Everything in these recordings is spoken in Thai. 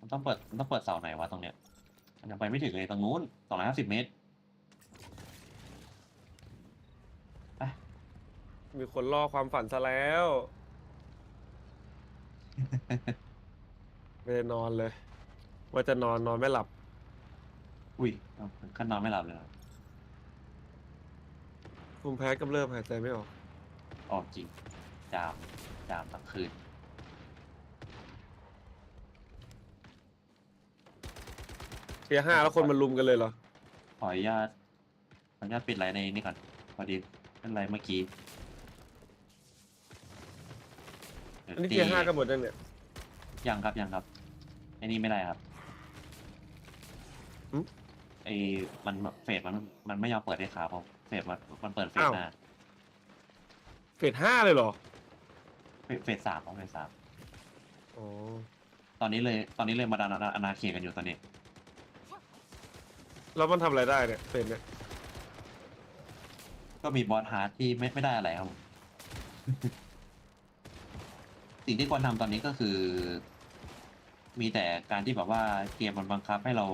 มันต้องเปิดมันต้องเปิดเสาไหนวะตรงเนี้ยมันยังไปไม่ถึงเลยตรงนู้นสองร้อยห้าสิบเมตรมีคนล่อความฝันซะแล้ว ไม่ได้นอนเลย ว่าจะนอนนอนไม่หลับ อุ้ยเอาถึงขั้นนอนไม่หลับเลยเหรอภูมิแพ้กำเริบหายใจไม่ออก ออกจริง จาม จามทั้งคืน เทียร์ห้าแล้วคนมันลุมกันเลยเหรอ ขออนุญาตขออนุญาตปิดไลน์ในนี่ก่อนพอดีเป็นไลน์เมื่อกี้ดี๋วอันนี้เทียร์ห้ากันหมดยังเนี่ย ยังครับยังครับไอ้นี่ไม่ได้ครับหึไอ้มันเฟสมันมันไม่ยอมเปิดได้ขาผมเฟสมันมันเปิดเฟสอ้าว หน้าเฟสห้าเลยเหรอ เฟสเฟสสามครับเฟสสามอ๋อ ตอนนี้เลยตอนนี้เลยมาดานอาณาเขตกันอยู่ตอนนี้ แล้วมันทำอะไรได้เนี่ยเฟสเนี่ยก็มีบอสฮาร์ดที่ไม่ไม่ได้อะไรครับ สิ่งที่ควรทำตอนนี้ก็คือ มีแต่การที่แบบว่าเกมมันบังคับให้เรา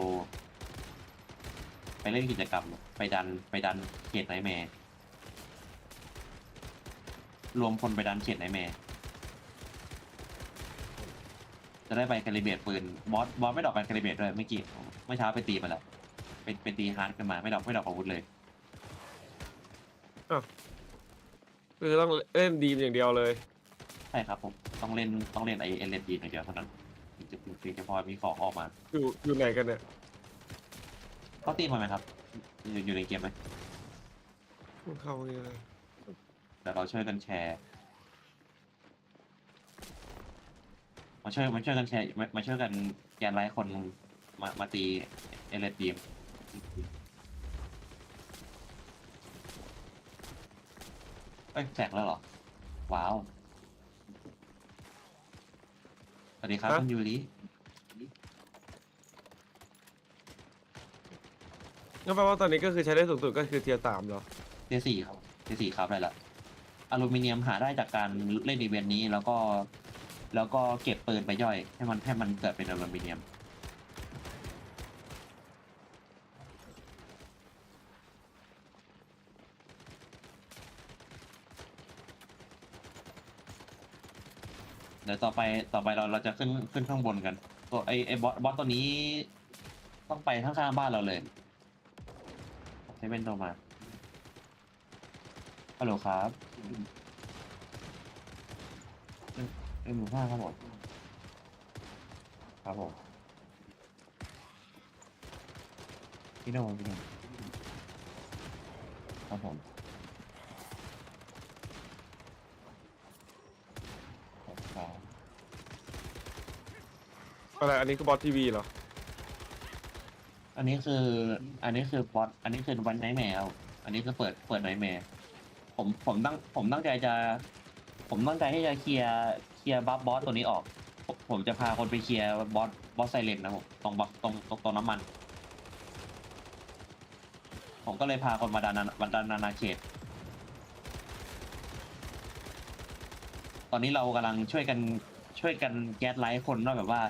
ไปเล่นกิจกรรม ไปดันไปดันเขตไนแมร์รวมคนไปดันเขตไนแมร์จะได้ไปคาลิเบตปืนบอสบอสไม่ดอกการคาลิเบตด้วยเมื่อกี้เมื่อเช้าไปตีมาแล้ว เป็นเป็นตีฮาร์ดกันมาไม่ดอกไม่ดอกอาวุธเลย คือต้องเล่นดีมอย่างเดียวเลย ใช่ครับผมต้องเล่นต้องเล่นไอเอเลนดีอย่างเดียวเท่านั้นถึงจะถึงจะพอมีของออกมาอยู่อยู่ไหนกันเนี่ยเขาตีมาไหมครับ อยู่อยู่ในเกมไหมมันเข้าอย่างนี้เลยเดี๋ยวเราช่วยกันแชร์มาช่วยมาช่วยกันแชร์มามาช่วยกันแกนไลฟ์คนมามาตีเอเลนดีม เอ้ยแจกแล้วเหรอ ว้าว สวัสดีครับคุณยูริงั้นแปลว่าตอนนี้ก็คือใช้ได้สูงสุดก็คือเทียร์สามเหรอ เทียสี่ครับเทียสี่ครับได้ละอลูมิเนียมหาได้จากการเล่นอีเวนต์นี้แล้วก็ แล้วก็เก็บปืนไปย่อย ให้มันให้มันเกิดเป็นอลูมิเนียม เดี๋ยวต่อไปต่อไปเราเราจะขึ้นขึ้นข้างบนกัน ตัวไอไอบอสบอสตัวนี้ต้องไปข้างๆบ้านเราเลยเซเว่นโทรมาฮัลโหลครับเอ็มเอ็มหมูห้าครับผมครับผมพี่โน่พี่โน่ครับผมครับ อะไรอันนี้คือบอสทีวีเหรอ อันนี้คือ อันนี้คือบอสอันนี้คือวันไนท์แมวอันนี้คือเปิดเปิดไนท์แมวผมผมตั้งผมตั้งใจจะ ผมตั้งใจที่จะเคลียร์เคลียร์บัฟบอสตัวนี้ออกผมผมจะพาคนไปเคลียร์บอสบอสไซเลนนะผมตรงบัฟตรงตรงตรงน้ำมัน ผมก็เลยพาคนมาดานามาดานานาเขตตอนนี้เรากำลังช่วยกันช่วยกันแก๊สไลท์คนว่าแบบว่า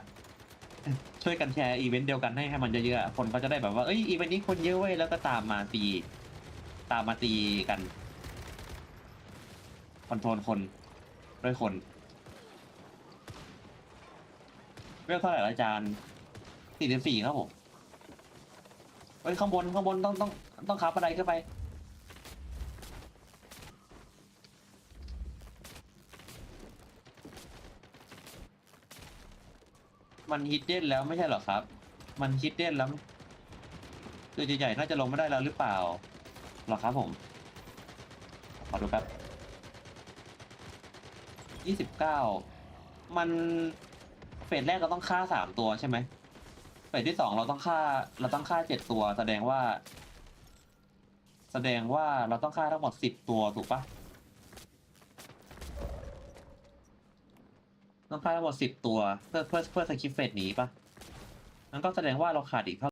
ช่วยกันแชร์อีเวนต์เดียวกันให้ให้มันเยอะๆอะคนก็จะได้แบบว่าเอ้ยอีเวนต์นี้คนเยอะเว้ยแล้วก็ตามมาตี ตามมาตีกันคอนโทรลคนด้วยคนเรื่องเท่าไหร่ละอาจารย์สี่สิบสี่ครับผมเฮ้ยข้างบนข้างบนต้องต้องต้องขับอะไรขึ้นไป มันฮิดเด้นแล้วไม่ใช่เหรอครับ มันฮิดเด้นแล้วตัวใหญ่ๆน่าจะลงไม่ได้แล้วหรือเปล่าหรอครับผม ขอดูแป๊บยี่สิบเก้ามันเฟสแรกเราต้องฆ่าสามตัวใช่ไหมเฟสที่สองเราต้องฆ่า เราต้องฆ่าเจ็ดตัว แสดงว่า แสดงว่าเราต้องฆ่าทั้งหมดสิบตัวถูกปะ ต้องฆ่าทั้งหมดสิบตัว เพื่อเพื่อเพื่อสกิปเฟสหนีปะนั่นก็แสดงว่าเราขาดอีกเท่า